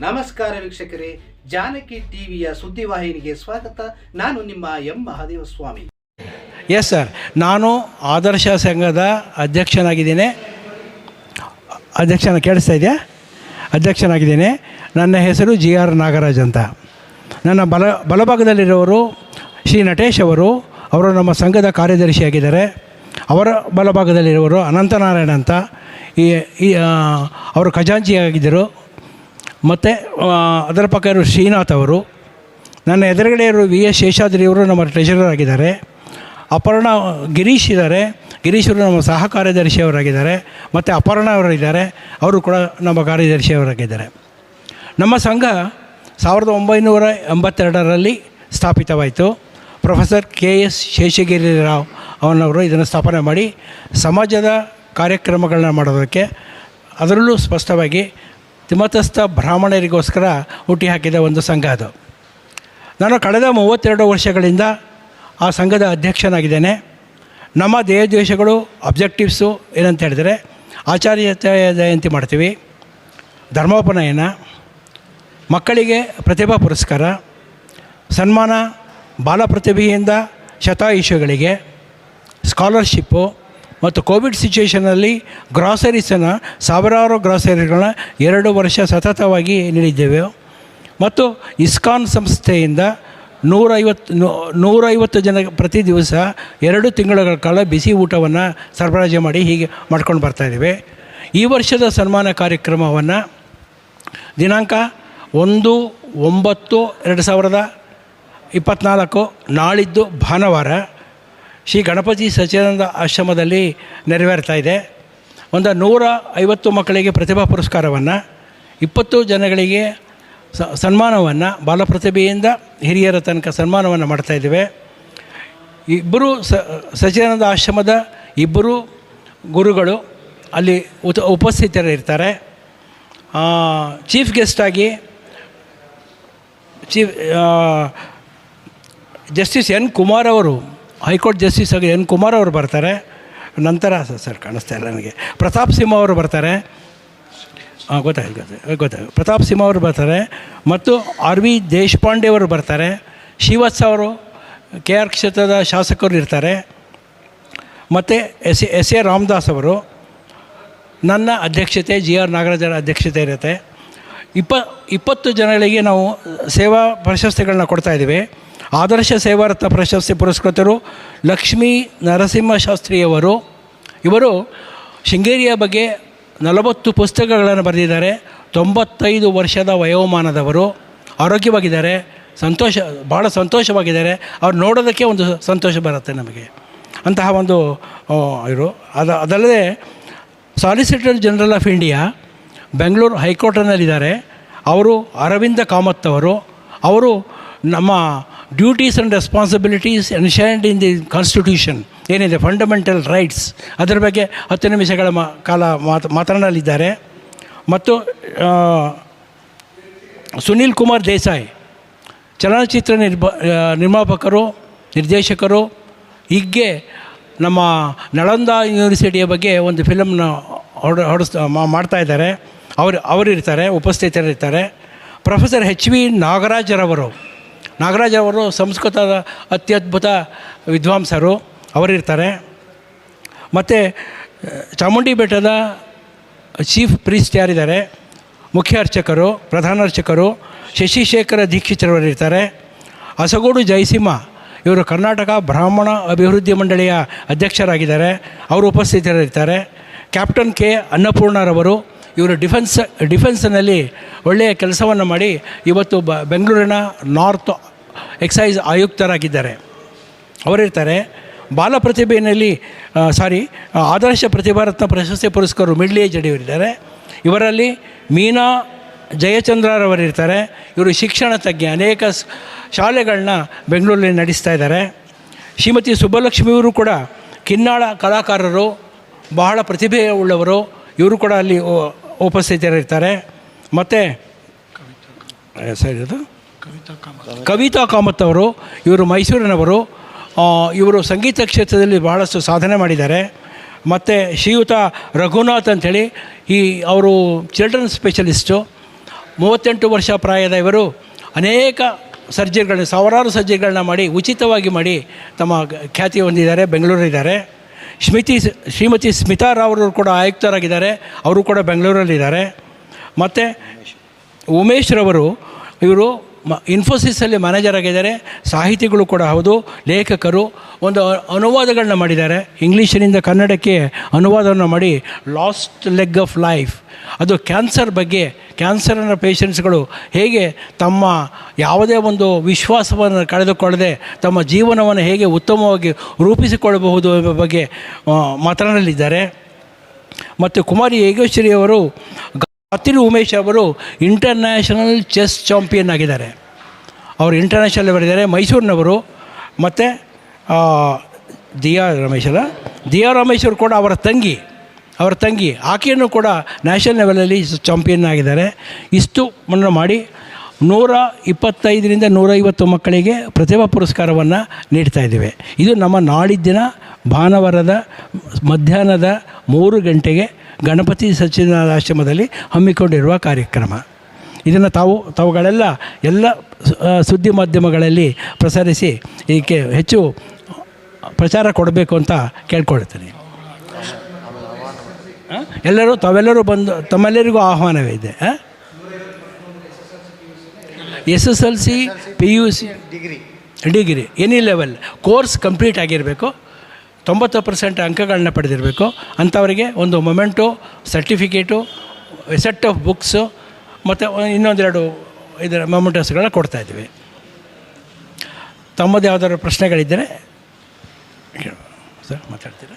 ನಮಸ್ಕಾರ ವೀಕ್ಷಕರೇ, ಜಾನಕಿ ಟಿವಿಯ ಸುದ್ದಿವಾಹಿನಿಗೆ ಸ್ವಾಗತ. ನಾನು ನಿಮ್ಮ M. Mahadeva Swamy S sir ನಾನು ಆದರ್ಶ ಸಂಘದ ಅಧ್ಯಕ್ಷನಾಗಿದ್ದೇನೆ. ಅಧ್ಯಕ್ಷನ ಕೇಳಿಸ್ತಾ ಇದೆಯಾ? ಅಧ್ಯಕ್ಷನಾಗಿದ್ದೇನೆ. ನನ್ನ ಹೆಸರು ಜಿ ಆರ್ ನಾಗರಾಜ್ ಅಂತ. ನನ್ನ ಬಲ ಬಲಭಾಗದಲ್ಲಿರೋರು ಶ್ರೀ ನಟೇಶ್ ಅವರು. ಅವರು ನಮ್ಮ ಸಂಘದ ಕಾರ್ಯದರ್ಶಿಯಾಗಿದ್ದಾರೆ ಅವರ ಬಲಭಾಗದಲ್ಲಿರುವವರು ಅನಂತನಾರಾಯಣ ಅಂತ. ಈ ಅವರು ಖಜಾಂಚಿಯಾಗಿದ್ದರು. ಮತ್ತು ಅದರ ಪಕ್ಕ ಇರೋ ಶ್ರೀನಾಥ್ ಅವರು, ನನ್ನ ಎದುರುಗಡೆ ಇರೋ ವಿ ಎಸ್ ಶೇಷಾದ್ರಿ ಅವರು ನಮ್ಮ ಟ್ರೆಷರರ್ ಆಗಿದ್ದಾರೆ. ಅಪರ್ಣ ಗಿರೀಶ್ ಇದ್ದಾರೆ. ಗಿರೀಶ್ ಅವರು ನಮ್ಮ ಸಹ ಕಾರ್ಯದರ್ಶಿಯವರಾಗಿದ್ದಾರೆ ಮತ್ತು ಅಪರ್ಣ ಅವರು ಇದ್ದಾರೆ. ಅವರು ಕೂಡ ನಮ್ಮ ಕಾರ್ಯದರ್ಶಿಯವರಾಗಿದ್ದಾರೆ ನಮ್ಮ ಸಂಘ ಸಾವಿರದ ಒಂಬೈನೂರ ಎಂಬತ್ತೆರಡರಲ್ಲಿ ಸ್ಥಾಪಿತವಾಯಿತು. Professor K S Seshagiri Rao ಅವನವರು ಇದನ್ನು ಸ್ಥಾಪನೆ ಮಾಡಿ, ಸಮಾಜದ ಕಾರ್ಯಕ್ರಮಗಳನ್ನ ಮಾಡೋದಕ್ಕೆ ಅದರಲ್ಲೂ ಸ್ಪಷ್ಟವಾಗಿ ತಿಮತಸ್ಥ ಬ್ರಾಹ್ಮಣರಿಗೋಸ್ಕರ ಹುಟ್ಟಿಹಾಕಿದ ಒಂದು ಸಂಘ ಅದು. ನಾನು ಕಳೆದ ಮೂವತ್ತೆರಡು ವರ್ಷಗಳಿಂದ ಆ ಸಂಘದ ಅಧ್ಯಕ್ಷನಾಗಿದ್ದೇನೆ. ನಮ್ಮ ದೇಶಗಳು ಅಬ್ಜೆಕ್ಟಿವ್ಸು ಏನಂತ ಹೇಳಿದರೆ ಆಚಾರ್ಯತೆ ಜಯಂತಿ ಮಾಡ್ತೀವಿ. ಧರ್ಮೋಪನಯನ, ಮಕ್ಕಳಿಗೆ ಪ್ರತಿಭಾ ಪುರಸ್ಕಾರ, ಸನ್ಮಾನ, ಬಾಲ ಪ್ರತಿಭೆಯಿಂದ ಶತಾಯುಷಗಳಿಗೆ ಸ್ಕಾಲರ್ಶಿಪ್ಪು ಮತ್ತು ಕೋವಿಡ್ ಸಿಚುವೇಷನಲ್ಲಿ ಗ್ರಾಸರೀಸನ್ನು, ಸಾವಿರಾರು ಗ್ರಾಸರಿಗಳನ್ನ ಎರಡು ವರ್ಷ ಸತತವಾಗಿ ನೀಡಿದ್ದೇವೆ. ಮತ್ತು ಇಸ್ಕಾನ್ ಸಂಸ್ಥೆಯಿಂದ ನೂರೈವತ್ತು ನೂರೈವತ್ತು ಜನ ಪ್ರತಿ ದಿವಸ ಎರಡು ತಿಂಗಳ ಕಾಲ ಬಿಸಿ ಊಟವನ್ನು ಸರಬರಾಜು ಮಾಡಿ ಹೀಗೆ ಮಾಡ್ಕೊಂಡು ಬರ್ತಾಯಿದ್ದೇವೆ ಈ ವರ್ಷದ ಸನ್ಮಾನ ಕಾರ್ಯಕ್ರಮವನ್ನು ದಿನಾಂಕ ಒಂದು, ಒಂಬತ್ತು, ಎರಡು ಸಾವಿರದ ಇಪ್ಪತ್ತ್ನಾಲ್ಕು ನಾಳಿದ್ದು ಭಾನುವಾರ ಶ್ರೀ ಗಣಪತಿ ಸಚ್ಚಿದಾನಂದ ಆಶ್ರಮದಲ್ಲಿ ನೆರವೇರ್ತಾ ಇದೆ. ಒಂದು ನೂರ ಐವತ್ತು ಮಕ್ಕಳಿಗೆ ಪ್ರತಿಭಾ ಪುರಸ್ಕಾರವನ್ನು, ಇಪ್ಪತ್ತು ಜನಗಳಿಗೆ ಸನ್ಮಾನವನ್ನು, ಬಾಲಪ್ರತಿಭೆಯಿಂದ ಹಿರಿಯರ ತನಕ ಸನ್ಮಾನವನ್ನು ಮಾಡ್ತಾಯಿದ್ದೇವೆ ಇಬ್ಬರು ಸ ಸಚ್ಚಿದಾನಂದ ಆಶ್ರಮದ ಇಬ್ಬರು ಗುರುಗಳು ಅಲ್ಲಿ ಉತ, ಉಪಸ್ಥಿತರಿರ್ತಾರೆ. ಚೀಫ್ ಗೆಸ್ಟಾಗಿ ಚೀಫ್ ಜಸ್ಟಿಸ್ ಎನ್ ಕುಮಾರ್ ಅವರು ಹೈಕೋರ್ಟ್ ಜಸ್ಟಿಸ್ ಆಗಿ ಎನ್ ಕುಮಾರ್ ಅವರು ಬರ್ತಾರೆ, ನಂತರ ಸರ್ ಕಾಣಿಸ್ತಾ ಇಲ್ಲ ನನಗೆ. ಪ್ರತಾಪ್ ಸಿಂಹ ಅವರು ಬರ್ತಾರೆ. ಹಾಂ ಗೊತ್ತಾಯ್ತು ಗೊತ್ತಾಯ್ತು ಗೊತ್ತಾಯ್ತು. ಪ್ರತಾಪ್ ಸಿಂಹ ಅವರು ಬರ್ತಾರೆ, ಮತ್ತು ಆರ್ ವಿ ದೇಶಪಾಂಡೆ ಅವರು ಬರ್ತಾರೆ ಶ್ರೀವತ್ಸ ಅವರು, ಕೆ ಆರ್ ಕ್ಷೇತ್ರದ ಶಾಸಕರು ಇರ್ತಾರೆ, ಮತ್ತು ಎಸ್ ಎಸ್ ಎ ರಾಮದಾಸ್ ಅವರು, ನನ್ನ ಅಧ್ಯಕ್ಷತೆ, ಜಿ ಆರ್ ನಾಗರಾಜರ ಅಧ್ಯಕ್ಷತೆ ಇರುತ್ತೆ. ಇಪ್ಪ, ಇಪ್ಪತ್ತು ಜನಗಳಿಗೆ ನಾವು ಸೇವಾ ಪ್ರಶಸ್ತಿಗಳನ್ನ ಕೊಡ್ತಾ ಇದ್ದೀವಿ. ಆದರ್ಶ ಸೇವಾರತ್ನ ಪ್ರಶಸ್ತಿ ಪುರಸ್ಕೃತರು ಲಕ್ಷ್ಮೀ ನರಸಿಂಹ ಶಾಸ್ತ್ರಿಯವರು. ಇವರು ಶೃಂಗೇರಿಯ ಬಗ್ಗೆ ನಲವತ್ತು ಪುಸ್ತಕಗಳನ್ನು ಬರೆದಿದ್ದಾರೆ. ತೊಂಬತ್ತೈದು ವರ್ಷದ ವಯೋಮಾನದವರು. ಆರೋಗ್ಯವಾಗಿದ್ದಾರೆ. ಸಂತೋಷ ಭಾಳ ಸಂತೋಷವಾಗಿದ್ದಾರೆ. ಅವ್ರು ನೋಡೋದಕ್ಕೆ ಒಂದು ಸಂತೋಷ ಬರುತ್ತೆ ನಮಗೆ. ಅಂತಹ ಒಂದು ಇವರು. ಅದು, ಅದಲ್ಲದೆ solicitor general of India, Bengaluru ಹೈಕೋರ್ಟ್ನಲ್ಲಿದ್ದಾರೆ. ಅವರು ಅರವಿಂದ ಕಾಮತ್ ಅವರು. ಅವರು ನಮ್ಮ duties and responsibilities enshrined in the constitution ಏನಿದೆ ಫಂಡಮೆಂಟಲ್ ರೈಟ್ಸ್ ಅದರ ಬಗ್ಗೆ ಹತ್ತು ನಿಮಿಷಗಳ ಮಾ, ಕಾಲ ಮಾತು, ಮಾತನಾಡಲಿದ್ದಾರೆ. ಮತ್ತು ಸುನೀಲ್ ಕುಮಾರ್ ದೇಸಾಯಿ, ಚಲನಚಿತ್ರ ನಿರ್ಬ ನಿರ್ಮಾಪಕರು, ನಿರ್ದೇಶಕರು, ಹೀಗೆ ನಮ್ಮ ನಳಂದ ಯೂನಿವರ್ಸಿಟಿಯ ಬಗ್ಗೆ ಒಂದು ಫಿಲಮ್ನ ಹೊಡ ಮಾಡ್ತಾ ಇದ್ದಾರೆ. ಅವರು, ಅವರಿರ್ತಾರೆ, ಉಪಸ್ಥಿತರಿರ್ತಾರೆ. ಪ್ರೊಫೆಸರ್ ಎಚ್ ವಿ ನಾಗರಾಜರವರು ನಾಗರಾಜರವರು ಸಂಸ್ಕೃತದ ಅತ್ಯದ್ಭುತ ವಿದ್ವಾಂಸರು. ಅವರಿರ್ತಾರೆ. ಮತ್ತು, ಚಾಮುಂಡಿ ಬೆಟ್ಟದ ಚೀಫ್ ಪ್ರೀಸ್ಟ್ ಯಾರಿದ್ದಾರೆ? ಮುಖ್ಯ ಅರ್ಚಕರು, ಪ್ರಧಾನ ಅರ್ಚಕರು, ಶಶಿಶೇಖರ ದೀಕ್ಷಿತರವರಿರ್ತಾರೆ ಅಸಗೋಡು ಜಯಸಿಂಹ, ಇವರು ಕರ್ನಾಟಕ ಬ್ರಾಹ್ಮಣ ಅಭಿವೃದ್ಧಿ ಮಂಡಳಿಯ ಅಧ್ಯಕ್ಷರಾಗಿದ್ದಾರೆ. ಅವರು ಉಪಸ್ಥಿತರಿರ್ತಾರೆ. Captain K. ಅನ್ನಪೂರ್ಣರವರು, ಇವರು ಡಿಫೆನ್ಸ್, ಡಿಫೆನ್ಸ್ನಲ್ಲಿ ಒಳ್ಳೆಯ ಕೆಲಸವನ್ನು ಮಾಡಿ ಇವತ್ತು ಬೆಂಗಳೂರಿನ ನಾರ್ತ್ ಎಕ್ಸೈಸ್ ಆಯುಕ್ತರಾಗಿದ್ದಾರೆ. ಅವರಿರ್ತಾರೆ ಬಾಲ ಪ್ರತಿಭೆಯಲ್ಲಿ ಸಾರಿ ಆದರ್ಶ ಪ್ರತಿಭಾರತ್ನ ಪ್ರಶಸ್ತಿ ಪುರಸ್ಕರು ಮಿಡ್ಲ್ ಏಜ್ ಅಡಿಯವರಿದ್ದಾರೆ. ಇವರಲ್ಲಿ ಮೀನಾ ಜಯಚಂದ್ರರವರಿರ್ತಾರೆ. ಇವರು ಶಿಕ್ಷಣ ತಜ್ಞ, ಅನೇಕ ಶಾಲೆಗಳನ್ನ ಬೆಂಗಳೂರಲ್ಲಿ ನಡೆಸ್ತಾ ಇದ್ದಾರೆ. ಶ್ರೀಮತಿ ಸುಬ್ಬಲಕ್ಷ್ಮಿಯವರು ಕೂಡ ಕಿನ್ನಾಳ ಕಲಾಕಾರರು, ಬಹಳ ಪ್ರತಿಭೆ ಉಳ್ಳವರು. ಇವರು ಕೂಡ ಅಲ್ಲಿ ಉಪಸ್ಥಿತರಿರ್ತಾರೆ. ಮತ್ತು ಸರಿ ಅದು. ಕವಿತಾ ಕಾಮತ್ ಅವರು. ಇವರು ಮೈಸೂರಿನವರು ಇವರು ಸಂಗೀತ ಕ್ಷೇತ್ರದಲ್ಲಿ ಬಹಳಷ್ಟು ಸಾಧನೆ ಮಾಡಿದ್ದಾರೆ. ಮತ್ತು ಶ್ರೀಯುತ ರಘುನಾಥ್ ಅಂಥೇಳಿ, ಈ, ಅವರು ಚಿಲ್ಡ್ರನ್ ಸ್ಪೆಷಲಿಸ್ಟು. ಮೂವತ್ತೆಂಟು ವರ್ಷ ಪ್ರಾಯದ ಇವರು ಅನೇಕ ಸರ್ಜರಿಗಳನ್ನ, ಸಾವಿರಾರು ಸರ್ಜರಿಗಳನ್ನ ಮಾಡಿ, ಉಚಿತವಾಗಿ ಮಾಡಿ ತಮ್ಮ ಖ್ಯಾತಿ ಹೊಂದಿದ್ದಾರೆ ಬೆಂಗಳೂರಿದ್ದಾರೆ ಸ್ಮಿತಿ ಶ್ರೀಮತಿ ಸ್ಮಿತಾ ರಾವ್ ಅವರು ಕೂಡ ಆಯುಕ್ತರಾಗಿದ್ದಾರೆ, ಅವರು ಕೂಡ ಬೆಂಗಳೂರಲ್ಲಿದ್ದಾರೆ. ಮತ್ತು ಉಮೇಶ್ ರವರು, ಇವರು ಮ ಇನ್ಫೋಸಿಸಲ್ಲಿ ಮ್ಯಾನೇಜರ್ ಆಗಿದ್ದಾರೆ. ಸಾಹಿತಿಗಳು ಕೂಡ ಹೌದು, ಲೇಖಕರು. ಒಂದು ಅನುವಾದಗಳನ್ನ ಮಾಡಿದ್ದಾರೆ. ಇಂಗ್ಲೀಷಿನಿಂದ ಕನ್ನಡಕ್ಕೆ ಅನುವಾದವನ್ನು ಮಾಡಿ ಲಾಸ್ಟ್ ಲೆಗ್ ಆಫ್ ಲೈಫ್ ಅದು ಕ್ಯಾನ್ಸರ್ ಬಗ್ಗೆ ಕ್ಯಾನ್ಸರ್ನ ಪೇಷಂಟ್ಸ್ಗಳು ಹೇಗೆ ತಮ್ಮ ಯಾವುದೇ ಒಂದು ವಿಶ್ವಾಸವನ್ನು ಕಳೆದುಕೊಳ್ಳದೆ, ತಮ್ಮ ಜೀವನವನ್ನು ಹೇಗೆ ಉತ್ತಮವಾಗಿ ರೂಪಿಸಿಕೊಳ್ಳಬಹುದು ಎಂಬ ಬಗ್ಗೆ ಮಾತನಾಡಲಿದ್ದಾರೆ. ಮತ್ತು ಕುಮಾರಿ ಯೋಗೇಶ್ವರಿ ಅವರು ಗಾತಿರಿ ಉಮೇಶ್ ಅವರು ಇಂಟರ್ನ್ಯಾಷನಲ್ ಚೆಸ್ ಚಾಂಪಿಯನ್ ಆಗಿದ್ದಾರೆ. ಅವರು ಇಂಟರ್ನ್ಯಾಷನಲ್ ಬರೆದಿದ್ದಾರೆ. ಮೈಸೂರಿನವರು ಮತ್ತು ದಿಯಾ ರಮೇಶ್ ಅಲ್ಲ? ಆರ್ ರಮೇಶ್ ಅವರು ಕೂಡ ಅವರ ತಂಗಿ ಅವರ ತಂಗಿ, ಆಕೆಯನ್ನು ಕೂಡ ನ್ಯಾಷನಲ್ ಲೆವೆಲಲ್ಲಿ ಚಾಂಪಿಯನ್ ಆಗಿದ್ದಾರೆ. ಇಷ್ಟು ಮನ್ನ ಮಾಡಿ, ನೂರ ಇಪ್ಪತ್ತೈದರಿಂದ ನೂರೈವತ್ತು ಮಕ್ಕಳಿಗೆ ಪ್ರತಿಭಾ ಪುರಸ್ಕಾರವನ್ನು ನೀಡ್ತಾ ಇದ್ದೇವೆ. ಇದು ನಮ್ಮ ನಾಡಿದ್ದಿನ ಭಾನುವಾರದ ಮಧ್ಯಾಹ್ನದ ಮೂರು ಗಂಟೆಗೆ ಗಣಪತಿ ಸಚ್ಚಿದಾನಂದ ಆಶ್ರಮದಲ್ಲಿ ಹಮ್ಮಿಕೊಂಡಿರುವ ಕಾರ್ಯಕ್ರಮ. ಇದನ್ನು ತಾವು ತಾವುಗಳೆಲ್ಲ ಎಲ್ಲ ಸುದ್ದಿ ಮಾಧ್ಯಮಗಳಲ್ಲಿ ಪ್ರಸರಿಸಿ ಇದಕ್ಕೆ ಹೆಚ್ಚು ಪ್ರಚಾರ ಕೊಡಬೇಕು ಅಂತ ಕೇಳ್ಕೊಳ್ತೀನಿ. ಎಲ್ಲರೂ ತಾವೆಲ್ಲರೂ ಬಂದು ತಮ್ಮೆಲ್ಲರಿಗೂ ಆಹ್ವಾನವೇ ಇದೆ. S S L C P U C degree. Degree. Any level course complete ಆಗಿರಬೇಕು. ತೊಂಬತ್ತು ಪರ್ಸೆಂಟ್ ಅಂಕಗಳನ್ನ ಪಡೆದಿರಬೇಕು ಅಂಥವರಿಗೆ ಒಂದು moment, certificate set of books ಮತ್ತು ಇನ್ನೊಂದೆರಡು ಇದರ ಮೊಮೆಂಟಸ್ಗಳನ್ನ ಕೊಡ್ತಾ ಇದ್ದೀವಿ ತಮ್ಮದು ಯಾವ್ದಾದ್ರು ಪ್ರಶ್ನೆಗಳಿದ್ದರೆ. ಸರ್, ಮಾತಾಡ್ತೀರಾ